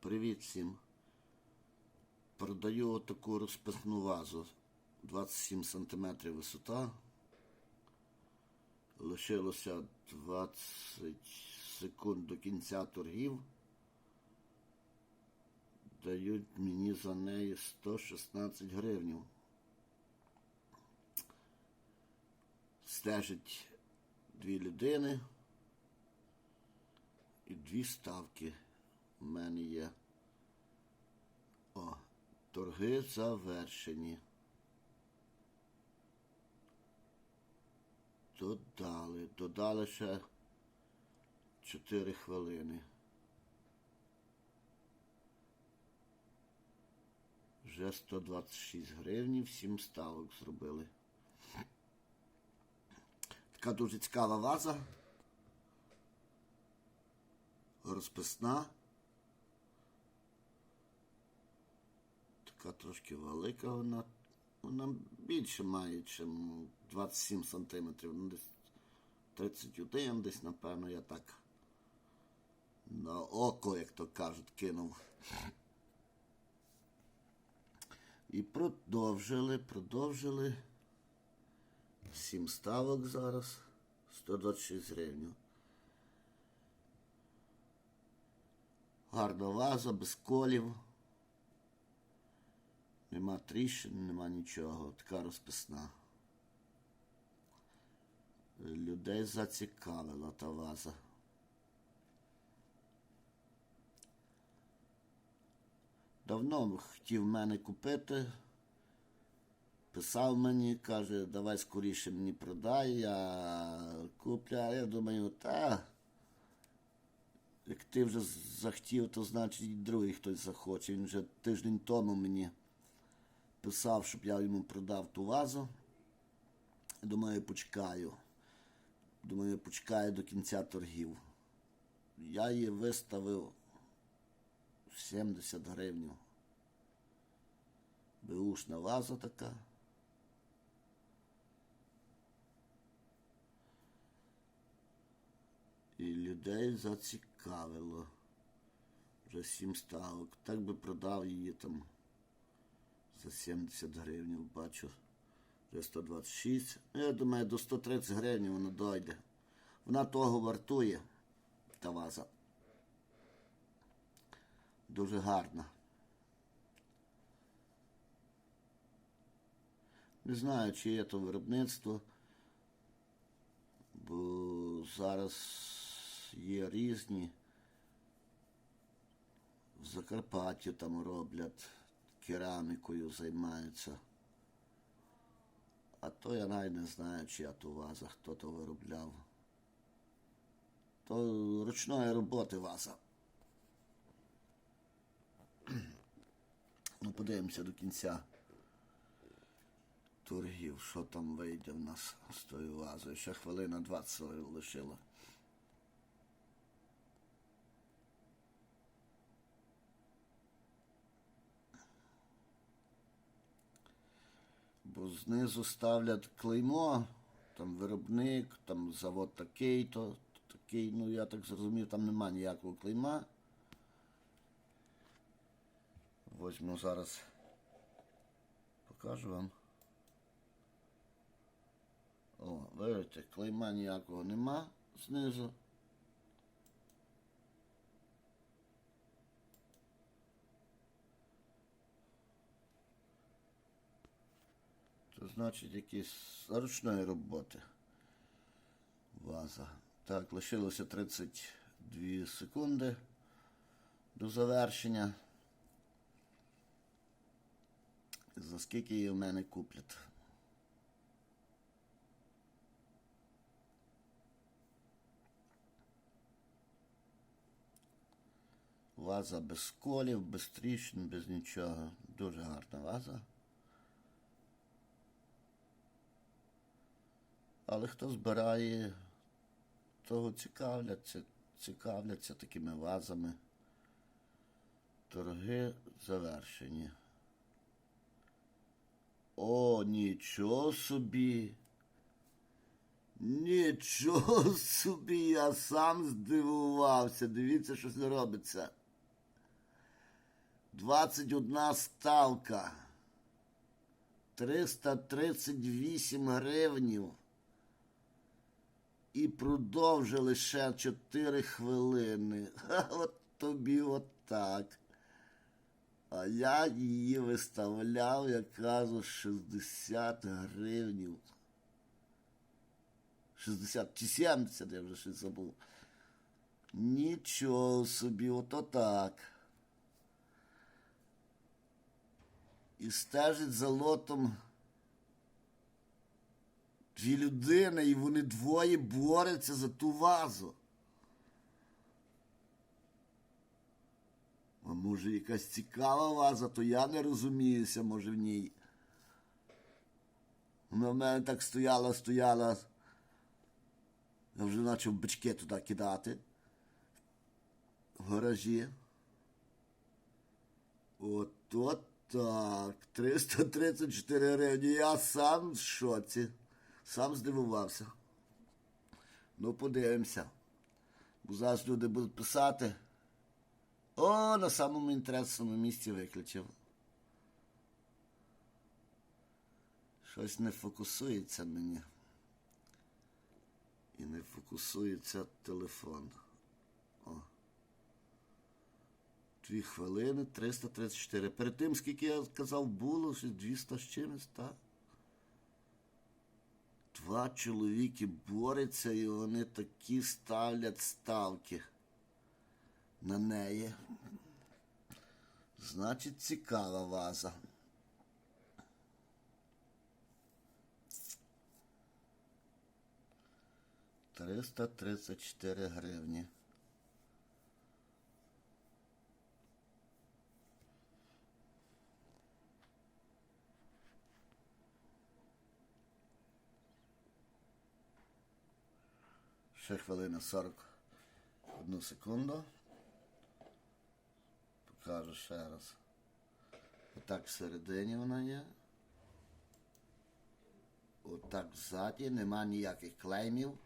Привіт всім. Продаю таку розписну вазу. 27 см висота. Лишилося 20 секунд до кінця торгів. Дають мені за неї 116 гривнів. Стежить дві людини і дві ставки у мене є. О, торги завершені. Додали. Додали ще 4 хвилини. Вже 126 гривень, 7 ставок зробили. Така дуже цікава ваза. Розписна. Така трошки велика вона. Вона більше має, ніж 27 сантиметрів. Ну, десь 31, десь, напевно, я так на око, як то кажуть, кинув. І продовжили, продовжили. Сім ставок зараз. 126 гривень. Гарна ваза, без колів. Нема тріщин, нема нічого. Така розписна. Людей зацікавила та ваза. Давно хотів мене купити. Писав мені, каже, давай скоріше мені продай, я куплю. А я думаю, та як ти вже захотів, то значить другий хтось захоче. Він вже тиждень тому мені писав, щоб я йому продав ту вазу. Думаю, почекаю. Думаю, почекаю до кінця торгів. Я її виставив 70 гривень. Беушна ваза така. І людей зацікавило. Вже сім ставок. Так би продав її там за 70 гривень, бачу. Вже 126. Ну, Я думаю, до 130 гривень вона дойде. Вона того вартує, та ваза. Дуже гарна. Не знаю, чи є то виробництво, бо зараз є різні. В Закарпатті там роблять, керамікою займаються. А то я навіть не знаю, чия то ваза, хто то виробляв. То ручної роботи ваза. Ну, подивимося до кінця торгів, що там вийде в нас з тою вазою. Ще хвилина 20 лишила. Бо знизу ставлять клеймо, там виробник, там завод такий-то, такий, ну я так зрозумів, там нема ніякого клейма. Возьму зараз, покажу вам. О, бачите, клейма ніякого нема знизу. Значить якісь ручної роботи. Ваза. Так, лишилося 32 секунди до завершення. За скільки її в мене куплять? Ваза без колів, без тріщин, без нічого. Дуже гарна ваза. Але хто збирає, того цікавляться, цікавляться такими вазами. Торги завершені. О, нічого собі. Нічого собі, я сам здивувався. Дивіться, що це робиться. 21 ставка. 338 гривнів. І продовжили ще 4 хвилини. Ха, от тобі отак. А я її виставляв, я кажу, 60 гривнів. 60 чи 70, я вже щось забув. Нічого собі, ото так. І стежить за лотом дві людини, і вони двоє борються за ту вазу. А може якась цікава ваза, то я не розуміюся, може в ній. Вона в мене так стояла, стояла. Я вже почав бички туди кидати. В гаражі. Ото так. 334 гривні. Я сам в шоці. Сам здивувався. Ну, подивимося. Бо зараз люди будуть писати. О, на самому інтересному місці виключив. Щось не фокусується мені. І не фокусується телефон. О. Дві хвилини, 334. Перед тим, скільки я казав, було щось 200 з чимось, так? Два чоловіки борються і вони такі ставлять ставки на неї. Значить, цікава ваза. Триста тридцять чотири гривні. Ще хвилина 40. Одну секунду. Покажу ще раз. Отак всередині вона є. Отак ззаді, нема ніяких клеймів,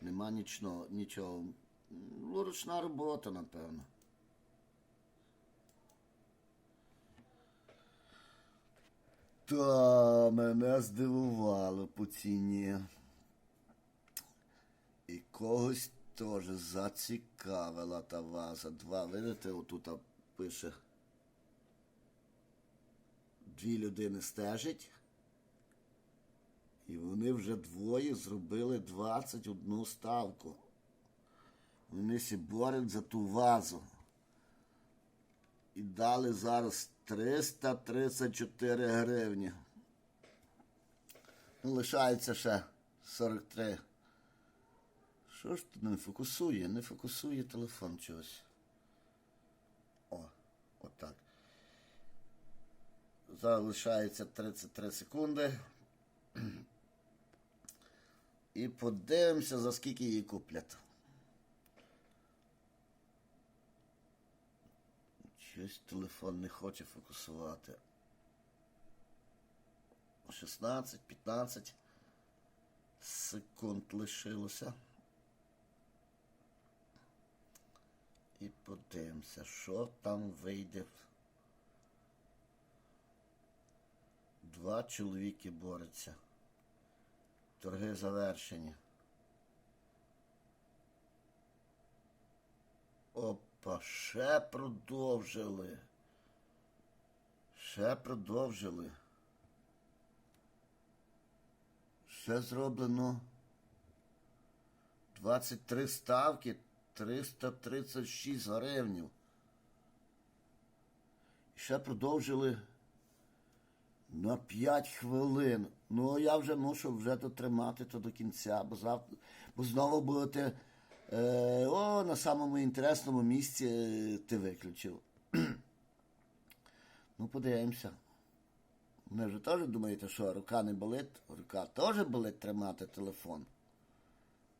нема нічного, нічого. Ну, ручна робота, напевно. Та мене здивувало по ціні. Когось теж зацікавила та ваза. Два, видите, отут пише. Дві людини стежать. І вони вже двоє зробили 21 ставку. Вони сі борють за ту вазу. І дали зараз 334 гривні. Ну, лишається ще 43. Що ж тут не фокусує? Не фокусує телефон чогось. О, отак. Залишається 33 секунди. І подивимося, за скільки її куплять. Щось телефон не хоче фокусувати. 16-15 секунд лишилося. І подивимося, що там вийде. Два чоловіки борються. Торги завершені. Опа, ще продовжили. Ще продовжили. Ще зроблено 23 ставки, 336 гривнів. Ще продовжили на 5 хвилин. Ну, я вже мушу вже дотримати то до кінця, бо завтра, бо знову будете. Е, о, на самому інтересному місці е, ти виключив. ну, подивимося. Ви ж теж думаєте, що рука не болить? Рука теж болить тримати телефон.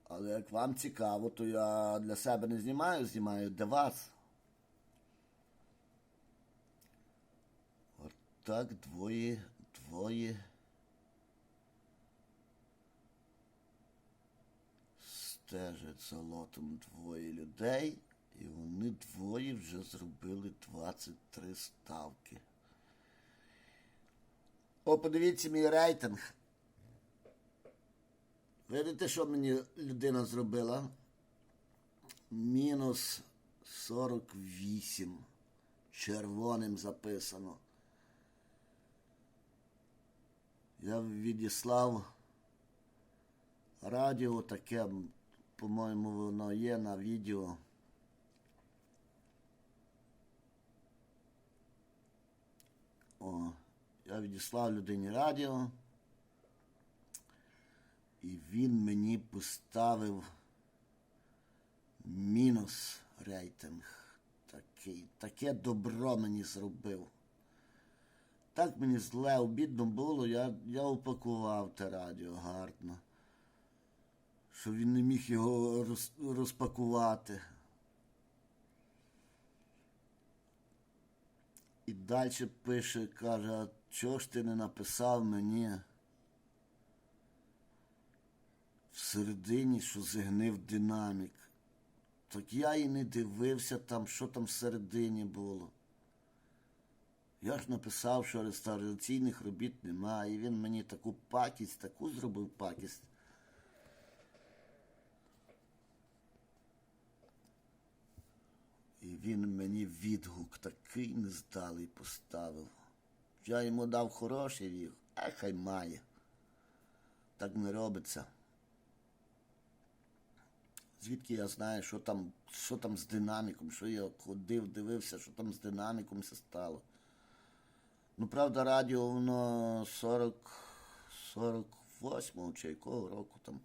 Але як вам цікаво, то я для себе не знімаю, знімаю для вас. От так двоє, двоє. Стежать за лотом двоє людей І вони двоє вже зробили 23 ставки. О, подивіться мій рейтинг. Видите, що мені людина зробила? Мінус 48. Червоним записано. Я відіслав радіо таке, по-моєму, воно є на відео. О, я відіслав людині радіо. І він мені поставив мінус рейтинг. Такий, таке добро мені зробив. Так мені зле, обідно було, я, я упакував те радіо гарно. Що він не міг його роз, розпакувати. І далі пише, каже, чого ж ти не написав мені? Всередині, що зігнив динамік. Так я і не дивився там, що там всередині було. Я ж написав, що реставраційних робіт немає, і він мені таку пакість, таку зробив пакість. І він мені відгук такий нездалий поставив. Я йому дав хороший відгук, а хай має. Так не робиться. Звідки я знаю, що там, що там з динаміком, що я ходив, дивився, що там з динаміком все стало. Ну, правда, радіо воно 40, 48 чи якого року там.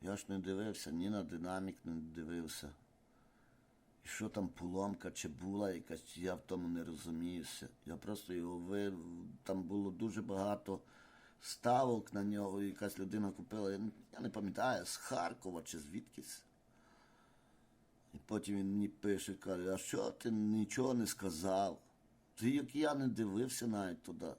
Я ж не дивився, ні на динамік не дивився. І що там поломка чи була якась, я в тому не розуміюся. Я просто його вив, там було дуже багато ставок на нього, і якась людина купила, я не- пам'ятаю, з Харкова чи звідкись. І потім він мені пише, каже, а що ти нічого не сказав? Ти як я не дивився навіть туди.